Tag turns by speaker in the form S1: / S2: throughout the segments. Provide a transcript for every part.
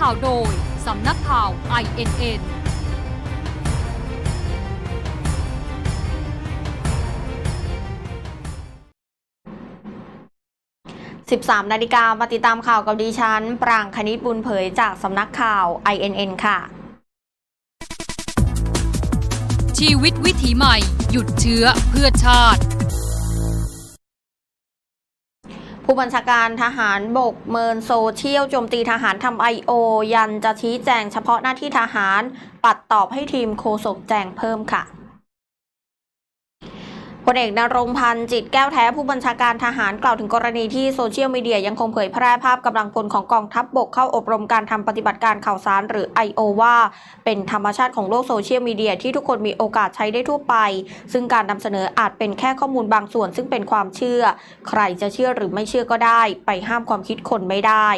S1: ข่าวโดย สำนักข่าว INN
S2: 13 นาฬิกามาติดตามข่าวกับดิฉัน ปรางคณิตบุญเผยจากสำนักข่าว INN ค่ะ
S1: ชีวิตวิถีใหม่ หยุดเชื้อเพื่อชาติ
S2: ผู้บัญชาการทหารบกเมินโซเชียลโจมตีทหารทำไอโอยันจะชี้แจงเฉพาะหน้าที่ทหาร ปัดตอบให้ทีมโคศกแจงเพิ่มค่ะ พลเอกนรงพันธ์จิตแก้วแท้ผู้บัญชาการทหารกล่าวถึงกรณีที่โซเชียลมีเดียยังคงเผยแพร่ภาพกำลังพลของกองทัพบบกเข้าอบรมการทำปฏิบัติการข่าวสารหรือ I.O. ว่า เป็นธรรมชาติของโลกโซเชียลมีเดียที่ทุกคนมีโอกาสใช้ได้ทั่วไป ซึ่งการนำเสนออาจเป็นแค่ข้อมูลบางส่วน ซึ่งเป็นความเชื่อ ใครจะเชื่อหรือไม่เชื่อก็ได้ ไปห้ามความคิดคนไม่ได้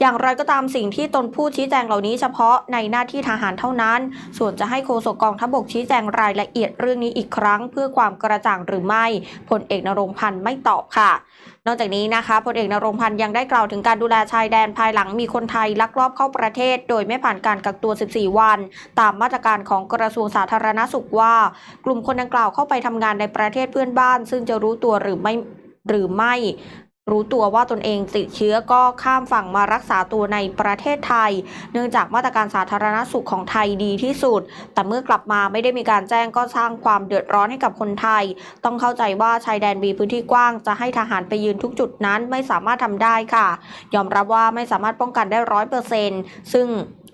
S2: อย่างไรก็ตามสิ่งที่ตนพูดชี้แจงเหล่านี้เฉพาะในหน้าที่ทหารเท่านั้น ส่วนจะให้โฆษกกองทัพบกชี้แจงรายละเอียดเรื่องนี้อีกครั้ง เพื่อความกระจ่างหรือไม่พลเอกนรงพันธ์ไม่ตอบค่ะ นอกจากนี้นะคะพลเอกนรงพันธ์ยังได้กล่าวถึงการดูแลชายแดนภายหลังมีคนไทยลักลอบเข้าประเทศ โดยไม่ผ่านการกักตัว 14 วัน ตามมาตรการของกระทรวงสาธารณสุขว่า กลุ่มคนดังกล่าวเข้าไปทำงานในประเทศเพื่อนบ้าน ซึ่งจะรู้ตัวหรือไม่หรือไม่ รู้ตัวว่าตนเองติดเชื้อก็ข้ามฝั่งมารักษาตัวในประเทศไทย เนื่องจากมาตรการสาธารณสุขของไทยดีที่สุด แต่เมื่อกลับมาไม่ได้มีการแจ้งก็สร้างความเดือดร้อนให้กับคนไทย ต้องเข้าใจว่าชายแดนมีพื้นที่กว้างจะให้ทหารไปยืนทุกจุดนั้นไม่สามารถทำได้ค่ะ ยอมรับว่าไม่สามารถป้องกันได้ร้อยเปอร์เซ็นต์ซึ่ง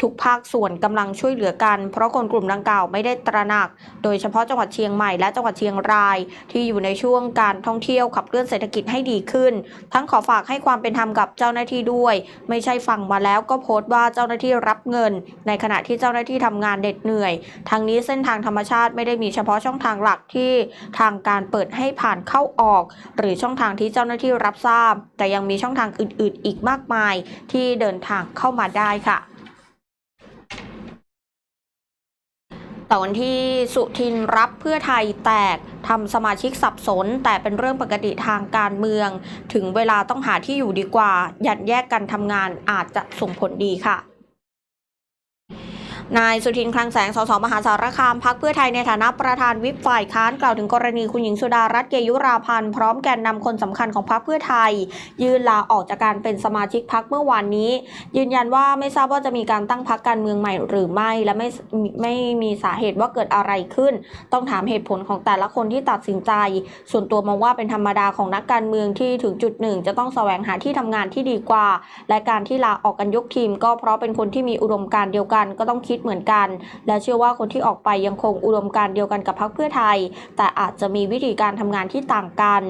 S2: ทุกภาคส่วนกำลังช่วยเหลือกัน เพราะคนกลุ่มดังกล่าวไม่ได้ตระหนัก โดยเฉพาะจังหวัดเชียงใหม่และจังหวัดเชียงราย ที่อยู่ในช่วงการท่องเที่ยวขับเคลื่อนเศรษฐกิจให้ดีขึ้น ทั้งขอฝากให้ความเป็นธรรมกับเจ้าหน้าที่ด้วย ไม่ใช่ฟังมาแล้วก็โพสต์ว่าเจ้าหน้าที่รับเงิน ในขณะที่เจ้าหน้าที่ทำงานเด็ดเหนื่อยทางนี้เส้นทางธรรมชาติไม่ได้มีเฉพาะช่องทางหลักที่ทางการเปิดให้ผ่านเข้าออก หรือช่องทางที่เจ้าหน้าที่รับทราบ แต่ยังมีช่องทางอื่น ๆ อีกมากมาย ที่เดินทางเข้ามาได้ค่ะ แต่วันที่สุทินรับเพื่อไทยแตกทำสมาชิกสับสน แต่เป็นเรื่องปกติทางการเมือง ถึงเวลาต้องหาที่อยู่ดีกว่ายัดแยกกันทำงานอาจจะส่งผลดีค่ะ นายสุทินคลังแสง สส มหาสารคาม พักเพื่อไทยในฐานะประธานวิปฝ่ายค้านกล่าวถึงกรณีคุณหญิงสุดารัตน์เกยุราพันธ์พร้อมแกนนำคนสำคัญของพักเพื่อไทย ยื่นลาออกจากการเป็นสมาชิกพักเมื่อวานนี้ ยืนยันว่าไม่ทราบว่าจะมีการตั้งพักการเมืองใหม่หรือไม่ และไม่ไม่มีสาเหตุว่าเกิดอะไรขึ้น ต้องถามเหตุผลของแต่ละคนที่ตัดสินใจ ส่วนตัวมองว่าเป็นธรรมดาของนักการเมืองที่ถึงจุดหนึ่ง จะต้องแสวงหาที่ทำงานที่ดีกว่า และการที่ลาออกกันยกทีม ก็เพราะเป็นคนที่มีอุดมการณ์เดียวกันก็ต้องคิดเหมือนกัน และเชื่อว่าคนที่ออกไปยังคงอุดมการเดียวกันกับพรรคเพื่อไทย แต่อาจจะมีวิธีการทำงานที่ต่างกัน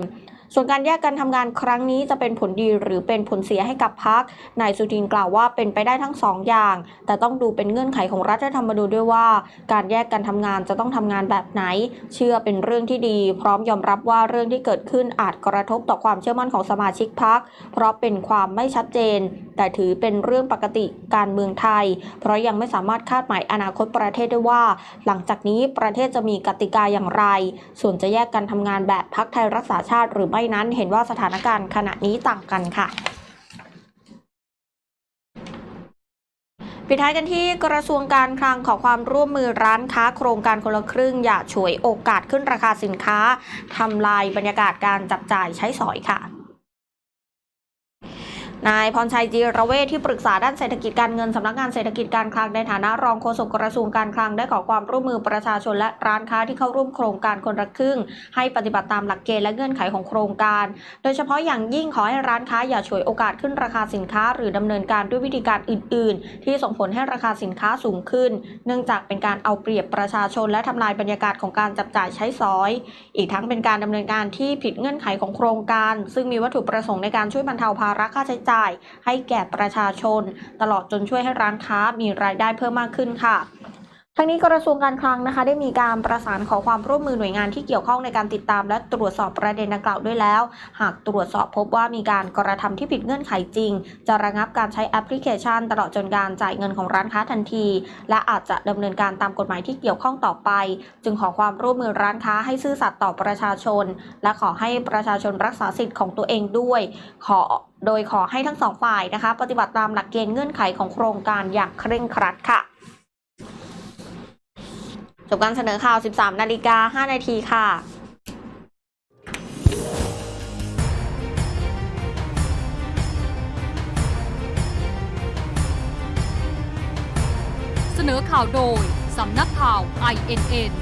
S2: ส่วนการแยกกันทำงานครั้งนี้จะเป็นผลดีหรือเป็นผลเสียให้กับพรรคนายสุทินกล่าวว่าเป็นไปได้ทั้งสองอย่าง แต่ต้องดูเป็นเงื่อนไขของรัฐธรรมนูญด้วยว่า การแยกกันทำงานจะต้องทำงานแบบไหน เชื่อเป็นเรื่องที่ดี พร้อมยอมรับว่าเรื่องที่เกิดขึ้นอาจกระทบต่อความเชื่อมั่นของสมาชิกพรรคเพราะเป็นความไม่ชัดเจน แต่ถือเป็นเรื่องปกติการเมืองไทย เพราะยังไม่สามารถคาดหมายอนาคตประเทศได้ว่า หลังจากนี้ประเทศจะมีกติกาอย่างไร ส่วนจะแยกกันทำงานแบบพักไทยรักษาชาติหรือไม่นั้นเห็นว่าสถานการณ์ขณะนี้ต่างกันค่ะปิดท้ายกันที่กระทรวงการคลังขอความร่วมมือร้านค้าโครงการคนละครึ่ง อย่าฉวยโอกาสขึ้นราคาสินค้าทำลายบรรยากาศการจับจ่ายใช้สอยค่ะ นายพรชัยจีระเวทที่ปรึกษาด้านเศรษฐกิจการเงินสำนักงานเศรษฐกิจการคลังในฐานะรองโฆษกกระทรวงการคลังได้ขอความร่วมมือประชาชนและร้านค้าที่เข้าร่วมโครงการคนละครึ่ง ให้ปฏิบัติตามหลักเกณฑ์และเงื่อนไขของโครงการ โดยเฉพาะอย่างยิ่งขอให้ร้านค้าอย่าฉวยโอกาสขึ้นราคาสินค้า หรือดำเนินการด้วยวิธีการอื่น ๆ ที่ส่งผลให้ราคาสินค้าสูงขึ้น เนื่องจากเป็นการเอาเปรียบประชาชน และทำลายบรรยากาศของการจับจ่ายใช้สอย อีกทั้งเป็นการดำเนินการที่ผิดเงื่อนไขของโครงการ ซึ่งมีวัตถุประสงค์ในการช่วยบรรเทาภาระค่าใช้จ่าย ให้แก่ประชาชน ตลอดจนช่วยให้ร้านค้ามีรายได้เพิ่มมากขึ้นค่ะ ทั้งนี้กระทรวงการคลังนะคะ ได้มีการประสานขอความร่วมมือหน่วยงานที่เกี่ยวข้องในการติดตาม และตรวจสอบประเด็นดังกล่าวด้วยแล้ว หากตรวจสอบพบว่ามีการกระทำที่ผิดเงื่อนไขจริง จะระงับการใช้แอปพลิเคชัน ตลอดจนการจ่ายเงินของร้านค้าทันที และอาจจะดำเนินการตามกฎหมายที่เกี่ยวข้องต่อไป จึงขอความร่วมมือร้านค้าให้ซื่อสัตย์ต่อประชาชน และขอให้ประชาชนรักษาสิทธิ์ของตัวเองด้วย ขอโดยขอให้ทั้งสองฝ่ายนะคะ ปฏิบัติตามหลักเกณฑ์เงื่อนไขของโครงการอย่างเคร่งครัดค่ะ จบการเสนอข่าว 13 นาฬิกา 5 นาทีค่ะ
S1: เสนอข่าวโดย สำนักข่าว INN